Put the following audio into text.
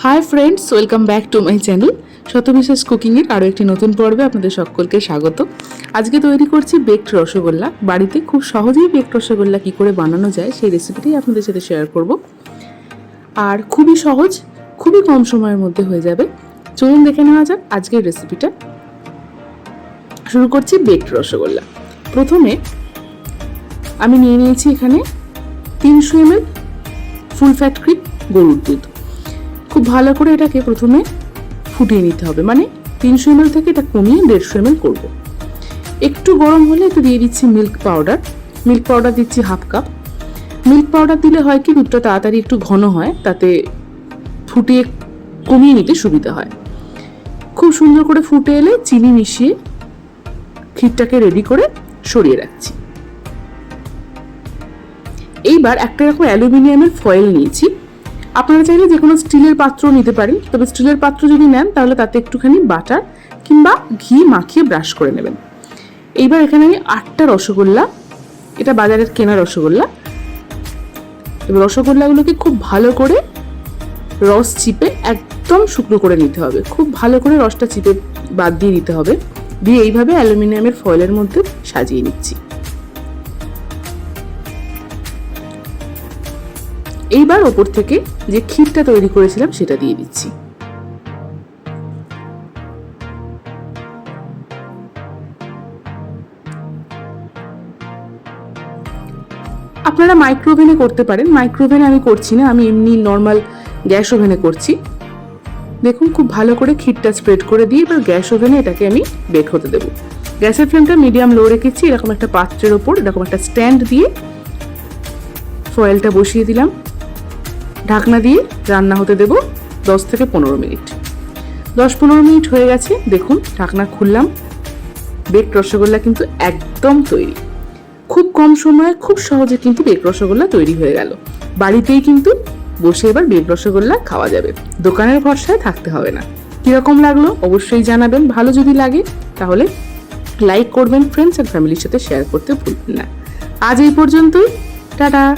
Hi friends welcome back to my channel Shatabishwas কুকিংয়ের আরও একটি নতুন পর্বে আপনাদের সকলকে স্বাগত। আজকে তৈরি করছি বেকড রসগোল্লা। বাড়িতে খুব সহজেই বেকড রসগোল্লা কী করে বানানো যায় সেই রেসিপিটাই আপনাদের সাথে শেয়ার করব। আর খুবই সহজ, খুবই কম সময়ের মধ্যে হয়ে যাবে। চলুন দেখে নেওয়া যাক আজকের রেসিপিটা শুরু করছি বেকড রসগোল্লা। প্রথমে আমি নিয়ে নিয়েছি এখানে তিনশো এমএল ফুল ফ্যাট ক্রিম গরুর দুধ। খুব ভালো করে এটাকে প্রথমে ফুটিয়ে নিতে হবে। মানে তিনশো এমএল থেকে এটা কমিয়ে দেড়শো এমএল করব। একটু গরম হলে এতে দিয়ে দিচ্ছি মিল্ক পাউডার মিল্ক পাউডার দিচ্ছি হাফ কাপ মিল্ক পাউডার দিলে হয় কি, দুধটা তাড়াতাড়ি একটু ঘন হয়, তাতে ফুটিয়ে কমিয়ে নিতে সুবিধা হয়। খুব সুন্দর করে ফুটে এলে চিনি মিশিয়ে ক্ষীরটাকে রেডি করে সরিয়ে রাখছি। এইবার একটা এরকম অ্যালুমিনিয়ামের ফয়েল নিয়েছি। আপনারা চাইলে যে কোনো স্টিলের পাত্র নিতে পারেন। তবে স্টিলের পাত্র যদি নেন, তাহলে তাতে একটুখানি বাটার কিংবা ঘি মাখিয়ে ব্রাশ করে নেবেন। এইবার এখানে আমি আটটা রসগোল্লা, এটা বাজারের কেনা রসগোল্লা। এবার রসগোল্লাগুলোকে খুব ভালো করে রস চিপে একদম শুকনো করে নিতে হবে। খুব ভালো করে রসটা চিপে বাদ দিয়ে নিতে হবে। দিয়ে এইভাবে অ্যালুমিনিয়ামের ফয়েলের মধ্যে সাজিয়ে নিচ্ছি। এইবার ওপর থেকে যে ক্ষীরটা তৈরি করেছিলাম সেটা দিয়ে দিচ্ছি। আপনারা মাইক্রোওভেনে করতে পারেন। মাইক্রোওভেনে আমি করছি না, আমি এমনি নর্মাল গ্যাস ওভেনে করছি। দেখুন, খুব ভালো করে ক্ষীরটা স্প্রেড করে দিয়ে এবার গ্যাস ওভেনে এটাকে আমি বেক হতে দেবো। গ্যাসের ফ্লেমটা মিডিয়াম লো রেখেছি, এরকম একটা পাত্রের ওপর, এরকম একটা স্ট্যান্ড দিয়ে ফয়েলটা বসিয়ে দিলাম। ঢাকনা দিয়ে রান্না হতে দেব দশ থেকে পনেরো মিনিট। দশ পনেরো মিনিট হয়ে গেছে, দেখুন ঢাকনা খুললাম। বেক রসগোল্লা কিন্তু একদম তৈরি। খুব কম সময়ে খুব সহজে কিন্তু বেক রসগোল্লা তৈরি হয়ে গেল। বাড়িতেই কিন্তু বসে এবার বেক রসগোল্লা খাওয়া যাবে। দোকানের ভরসায় থাকতে হবে না। কীরকম লাগল অবশ্যই জানাবেন। ভালো যদি লাগে, তাহলে লাইক করবেন ফ্রেন্ডস আর ফ্যামিলির সাথে শেয়ার করতে ভুলবেন না। আজ এই পর্যন্তই। টাটা!